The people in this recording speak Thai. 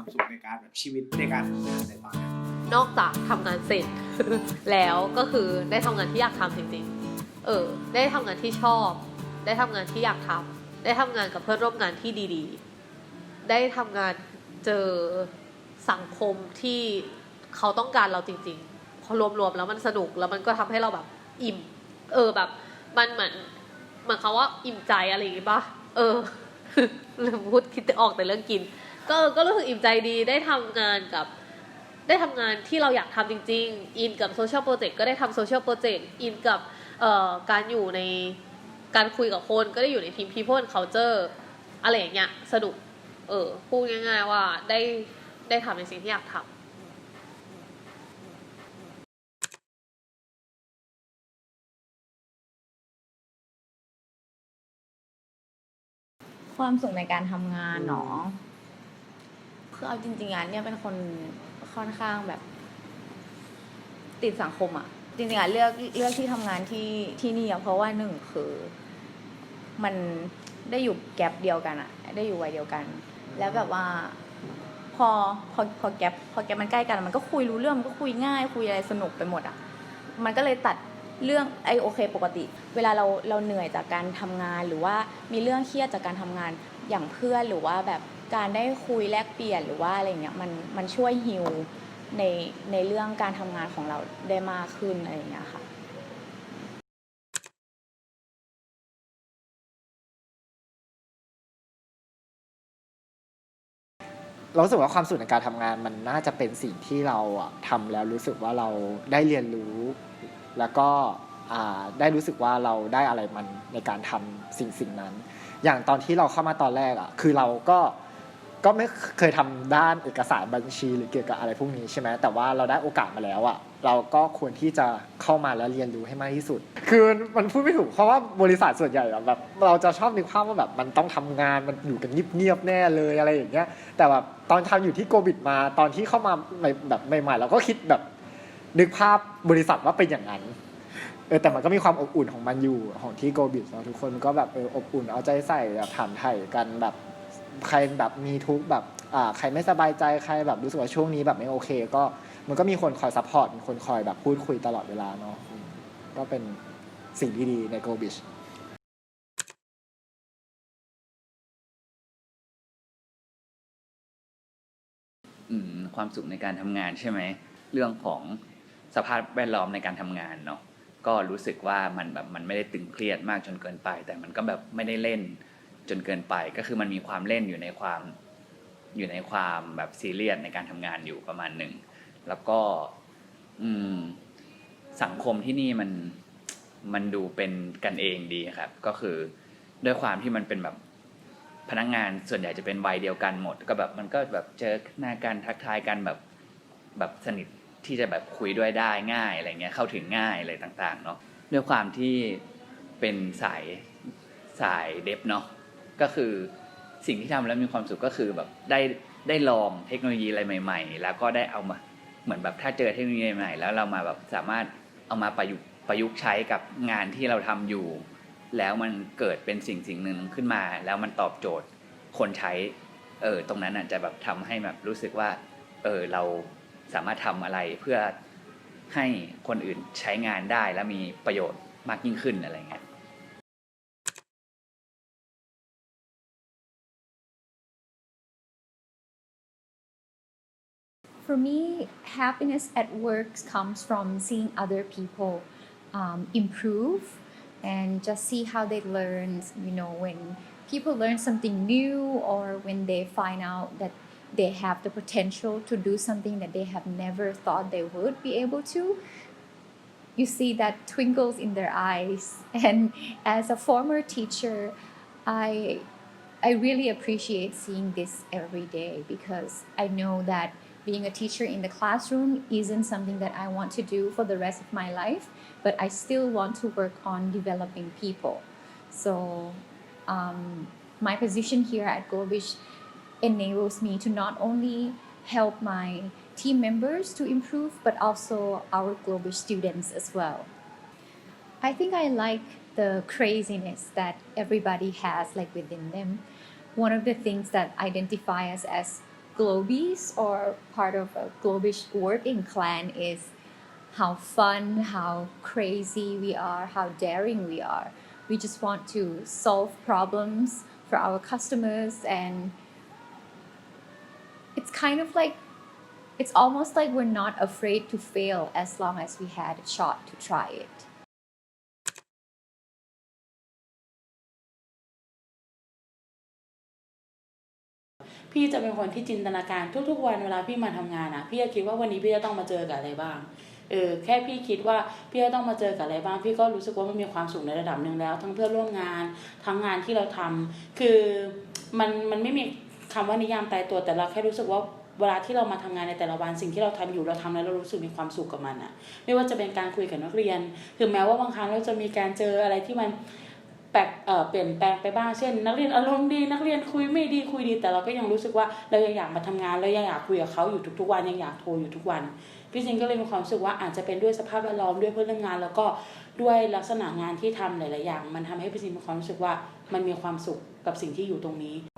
ความสุขในการแบบชีวิตในการทำงานในตอนนั้นนอกจากทำงานเสร็จ แล้วก็คือได้ทำงานที่อยากทำจริงๆ เออ ได้ทำงานที่ชอบ ได้ทำงานที่อยากทำได้ทำงานกับเพื่อนร่วมงานที่ดีๆ ได้ทำงานเจอสังคมที่เขาต้องการเราจริงๆ พอรวมๆแล้วมันสนุกแล้วมันก็ทำให้เราแบบอิ่ม เออแบบ มันเหมือนเหมือนเขาว่าอิ่มใจอะไรอย่างงี้ป่ะเออ ลืมพูดคิดออกแต่เรื่องกิน ก็ก็รู้สึกอิ่มใจดีได้ทำงานกับ ได้ทำงานที่เราอยากทำจริง ๆ อินกับโซเชียลโปรเจกต์ก็ได้ทำโซเชียลโปรเจกต์อินกับการอยู่ในการคุยกับคนก็ได้อยู่ในทีม People and Culture อะไรอย่างเงี้ยสนุกเออพูดง่ายๆว่าได้ได้ทำในสิ่งที่อยากทำความสุขในการทำงานเนาะ คือเอาจริงๆอะเนี่ยเป็นคนค่อนข้างแบบ ติดสังคมอะ จริงๆอะเลือกเลือกที่ทำงานที่ที่นี่อะเพราะว่าหนึ่งคือมันได้อยู่แกลบเดียวกันอะ ได้อยู่วัยเดียวกัน แล้วแบบว่า พอพอพอแกลบพอแกลบมันใกล้กัน มันก็คุยรู้เรื่องมันก็คุยง่าย คุยอะไรสนุกไปหมดอะ มันก็เลยตัดเรื่องไอโอเค ปกติ เวลาเราเราเหนื่อยจากการทำงานหรือว่ามีเรื่องเครียดจากการทำงานอย่างเพื่อนหรือว่าแบบ การได้คุยแลกเปลี่ยนหรือว่าอะไรเงี้ยมันมันช่วยฮิวในในเรื่องการทำงานของเราได้มากขึ้นอะไรอย่างเงี้ยค่ะเราสึกว่าความสุขในการทำงานมันน่าจะเป็นสิ่งที่เราอะทำแล้วรู้สึกว่าเราได้เรียนรู้ แล้วก็อ่าได้รู้สึกว่าเราได้อะไรมันในการทำสิ่งสิ่งนั้น อย่างตอนที่เราเข้ามาตอนแรกอะคือเราก็ ก็ไม่เคยทำด้านเอกสารบัญชีหรือเกี่ยวกับอะไรพวกนี้ใช่ไหมแต่ว่าเราได้โอกาสมาแล้วอะเราก็ควรที่จะเข้ามาแล้วเรียนรู้ให้มากที่สุด คือมันพูดไม่ถูกเพราะว่าบริษัทส่วนใหญ่อะแบบเราจะชอบนึกภาพว่าแบบมันต้องทำงานมันอยู่กันเงียบๆแน่เลยอะไรอย่างเงี้ย แต่แบบตอนทำอยู่ที่โกบิดมาตอนที่เข้ามาใหม่แบบใหม่ๆเราก็คิดแบบนึกภาพบริษัทว่าเป็นอย่างนั้นเออแต่มันก็มีความอบอุ่นของมันอยู่ของที่โกบิดเนาะทุกคนก็แบบเอออบอุ่นเอาใจใส่แบบถามไถ่กันแบบ ใครแบบมีทุกแบบอ่าใครไม่สบายใจใครแบบรู้สึกว่าช่วงนี้แบบไม่โอเค ก็มันก็มีคนคอยซัพพอร์ตมีคนคอยแบบพูดคุยตลอดเวลาเนาะก็เป็นสิ่งที่ดีในโกบิชความสุขในการทำงานใช่ไหม เรื่องของสภาพแวดล้อมในการทำงานเนาะก็รู้สึกว่ามันแบบมันไม่ได้ตึงเครียดมากจนเกินไป แต่มันก็แบบไม่ได้เล่น จนเกินไป ก็คือมันมีความเล่นอยู่ในความอยู่ในความแบบซีเรียสในการทำงานอยู่ประมาณหนึ่งแล้วก็ อืม สังคมที่นี่มันมันดูเป็นกันเองดีครับ ก็คือด้วยความที่มันเป็นแบบพนักงานส่วนใหญ่จะเป็นวัยเดียวกันหมด ก็แบบมันก็แบบเจอหน้ากันทักทายกันแบบแบบสนิทที่จะแบบคุยด้วยได้ง่ายอะไรเงี้ยเข้าถึงง่ายอะไรต่าง ๆ เนาะด้วยความที่เป็นสายสายเดฟเนาะ ก็คือสิ่งที่ทำแล้วมีความสุขก็คือแบบได้ได้ลองเทคโนโลยีอะไรใหม่ ๆ แล้วก็ได้เอามาเหมือนแบบถ้าเจอเทคโนโลยีใหม่ๆแล้วเรามาแบบสามารถเอามาประยุกต์ประยุกต์ใช้กับงานที่เราทำอยู่ แล้วมันเกิดเป็นสิ่งสิ่งหนึ่งขึ้นมา แล้วมันตอบโจทย์คนใช้เออตรงนั้นอาจจะแบบทำให้แบบรู้สึกว่าเออเราสามารถทำอะไรเพื่อให้คนอื่นใช้งานได้และมีประโยชน์มากยิ่งขึ้นอะไรเงี้ย For me, happiness at work comes from seeing other people um, improve and just see how they learn. You know, when people learn something new or when they find out that they have the potential to do something that they have never thought they would be able to, you see that twinkles in their eyes. And as a former teacher, I I really appreciate seeing this every day because I know that being a teacher in the classroom isn't something that I want to do for the rest of my life, but I still want to work on developing people. So, um, my position here at Gobish enables me to not only help my team members to improve, but also our Globish students as well. I think I like the craziness that everybody has like within them. One of the things that identify us as Globies or part of a Globish working clan is how fun, how crazy we are, how daring we are. We just want to solve problems for our customers and it's kind of like it's almost like we're not afraid to fail as long as we had a shot to try it. พี่จะเป็นคนที่จินตนาการทุก ๆ วันเวลาพี่มาทำงานอะ พี่จะคิดว่าวันนี้พี่จะต้องมาเจอกับอะไรบ้างเออแค่พี่คิดว่าพี่จะต้องมาเจอกับอะไรบ้าง พี่ก็รู้สึกว่ามันมีความสุขในระดับหนึ่งแล้ว ทั้งเพื่อนร่วมงาน ทั้งงานที่เราทำคือมันมันไม่มีคำว่านิยามตายตัวแต่เราแค่รู้สึกว่าเวลาที่เรามาทำงานในแต่ละวันสิ่งที่เราทำอยู่เราทำแล้วเรารู้สึกมีความสุขกับมันอะไม่ว่าจะเป็นการคุยกับนักเรียน ถึงแม้ว่าบางครั้งเราจะมีการเจออะไรที่มัน แปลกเอ่อเปลี่ยนแปลงไปบ้างเช่น นักเรียนอารมณ์ดีนักเรียนคุยไม่ดีคุยดี แต่เราก็ยังรู้สึกว่าเรายังอยากมาทำงานเรายังอยากคุยกับเขาอยู่ทุกๆวันยังอยากโทรอยู่ทุกวันพี่จินก็เลยมีความรู้สึกว่าอาจจะเป็นด้วยสภาพแวดล้อมด้วยเพื่อนร่วมงาน แล้วก็ด้วยลักษณะงานที่ทำหลาย ๆ อย่าง มันทำให้พี่จินมีความรู้สึกว่ามันมีความสุขกับสิ่งที่อยู่ตรงนี้